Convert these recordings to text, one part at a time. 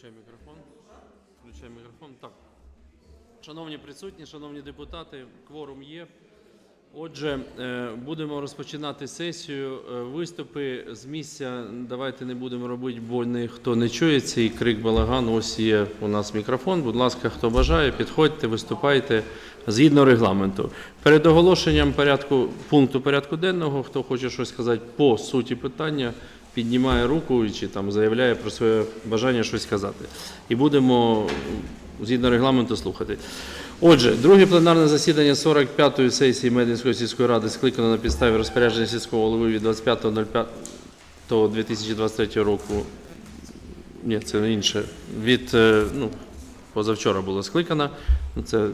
Включай мікрофон. Включай мікрофон. Так. Шановні присутні, шановні депутати, кворум є. Отже, е, будемо розпочинати сесію. Е, Виступи з місця давайте не будемо робити, бо ніхто не чує цей крик балаган. Ось є у нас мікрофон. Будь ласка, хто бажає, підходьте, виступайте згідно регламенту. Перед оголошенням порядку пункту порядку денного, хто хоче щось сказати по суті питання, піднімає руку чи там заявляє про своє бажання щось сказати. І будемо згідно регламенту слухати. Отже, друге пленарне засідання 45-ї сесії Мединської сільської ради скликано на підставі розпорядження сільського голови від 25.05.2023 року. Ні, це інше. Від е, ну, позавчора було скликано. Це е,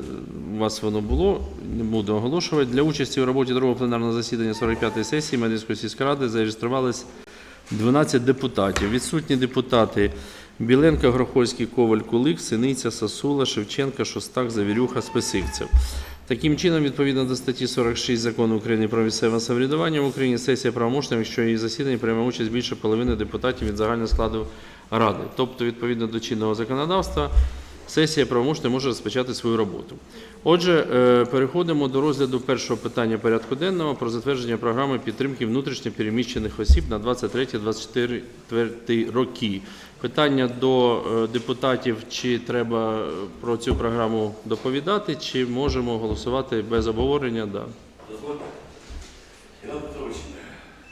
у вас воно було. Не буду оголошувати. Для участі у роботі другого пленарного засідання 45-ї сесії Мединської сільської ради зареєструвались 12 депутатів. Відсутні депутати Біленко, Грохольський, Коваль, Кулик, Синиця, Сосула, Шевченка, Шостак, Завірюха, Списивцев. Таким чином, відповідно до статті 46 Закону України про місцеве самоврядування в Україні, сесія правомочна, якщо її засіданні прийме участь більше половини депутатів від загального складу ради. Тобто, відповідно до чинного законодавства, сесія правомочна може розпочати свою роботу. Отже, е, переходимо до розгляду першого питання порядку денного про затвердження програми підтримки внутрішньо переміщених осіб на 23-24 роки. Питання до е, депутатів, чи треба е, про цю програму доповідати, чи можемо голосувати без обговорення? Да. Дозвольте.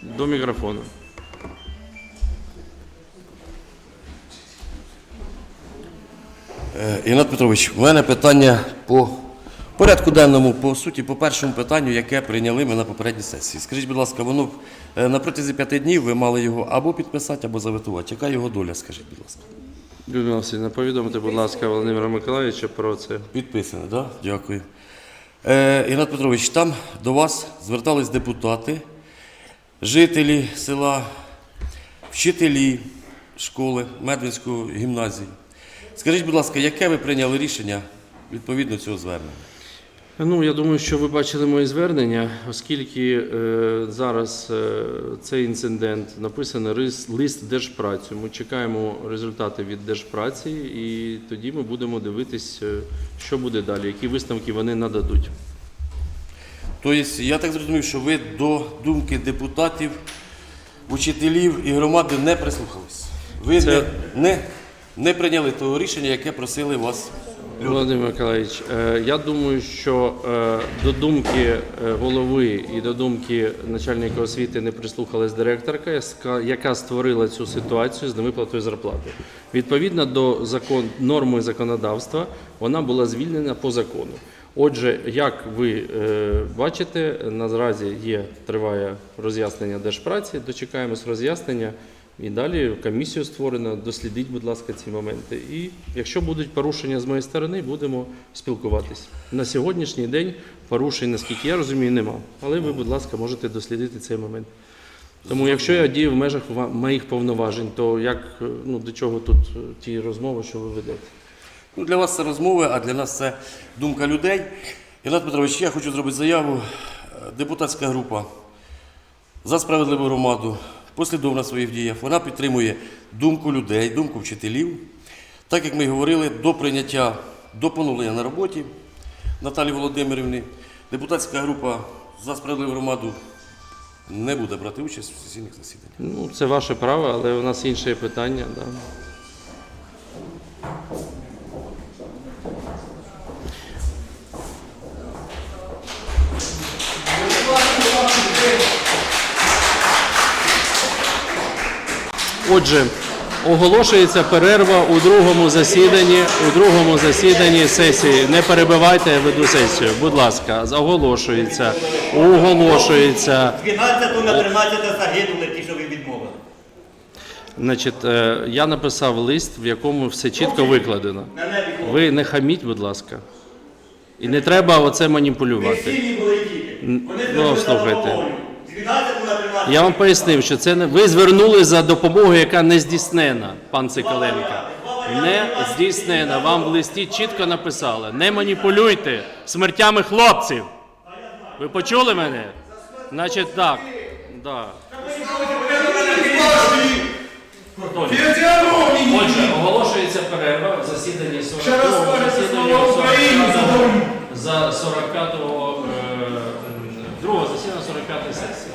До мікрофону. Е, Ігнат Петрович, у мене питання по порядку денному, по суті, по першому питанню, яке прийняли ми на попередній сесії. Скажіть, будь ласка, воно е, на протязі п'яти днів ви мали його або підписати, або заветувати. Яка його доля, скажіть, будь ласка? Людмила Васильівна, повідомте, будь ласка, Володимира Миколаївича про це. Підписане, так? Да? Дякую. Е, Ігнат Петрович, там до вас звертались депутати, жителі села, вчителі школи, Медвинської гімназії. Скажіть, будь ласка, яке ви прийняли рішення відповідно цього звернення? Ну, я думаю, що ви бачили моє звернення, оскільки е, зараз е, цей інцидент написаний лист Держпрацю. Ми чекаємо результати від Держпраці, і тоді ми будемо дивитись, е, що буде далі, які висновки вони нададуть. Тобто, я так зрозумів, що ви до думки депутатів, учителів і громади не прислухались. Ви Це- не, не, не прийняли того рішення, яке просили вас. Володимир Миколаївич, е, я думаю, що е, до думки е, голови і до думки начальника освіти не прислухалась директорка, яка створила цю ситуацію з невиплатою зарплати. Відповідно до закон норми законодавства, вона була звільнена по закону. Отже, як ви бачите, наразі є триває роз'яснення держпраці. Дочекаємось роз'яснення. І далі комісію створено. Дослідіть, будь ласка, ці моменти. І якщо будуть порушення з моєї сторони, будемо спілкуватись. На сьогоднішній день порушень, наскільки я розумію, нема. Але ви, будь ласка, можете дослідити цей момент. Тому, якщо я дію в межах моїх повноважень, то як е, ну до чого тут е, ті розмови, що ви ведете? Ну, для вас це розмови, а для нас це думка людей. Ігнат Петрович, я хочу зробити заяву. Е, Депутатська група за справедливу громаду послідовна в своїх діях. Вона підтримує думку людей, думку вчителів. Так як ми говорили, до прийняття, до поновлення на роботі Наталі Володимирівни, депутатська група за справедливу громаду не буде брати участь у сесійних засіданнях. Ну, це ваше право, але у нас інше питання. Да. Отже, оголошується перерва у другому засіданні, у другому засіданні сесії. Не перебивайте, я веду сесію. Будь ласка, оголошується, оголошується. 12 на 13 загинули ті, що ви відмовили. Значить, е, я написав лист, в якому все чітко викладено. Ви не хаміть, будь ласка. І не треба оце маніпулювати. Вони ну, слухайте. 12 на 13. Я вам пояснив, що це не ви звернули за допомогою, яка не здійснена, пан Цикаленка. Не здійснена. Вам в листі чітко написали. Не маніпулюйте смертями хлопців. Ви почули мене? Значить так. Да. Отже, оголошується перерва в засіданні 40 Ще раз скажете за за 45-го, е, другого засідання 45-ї сесії.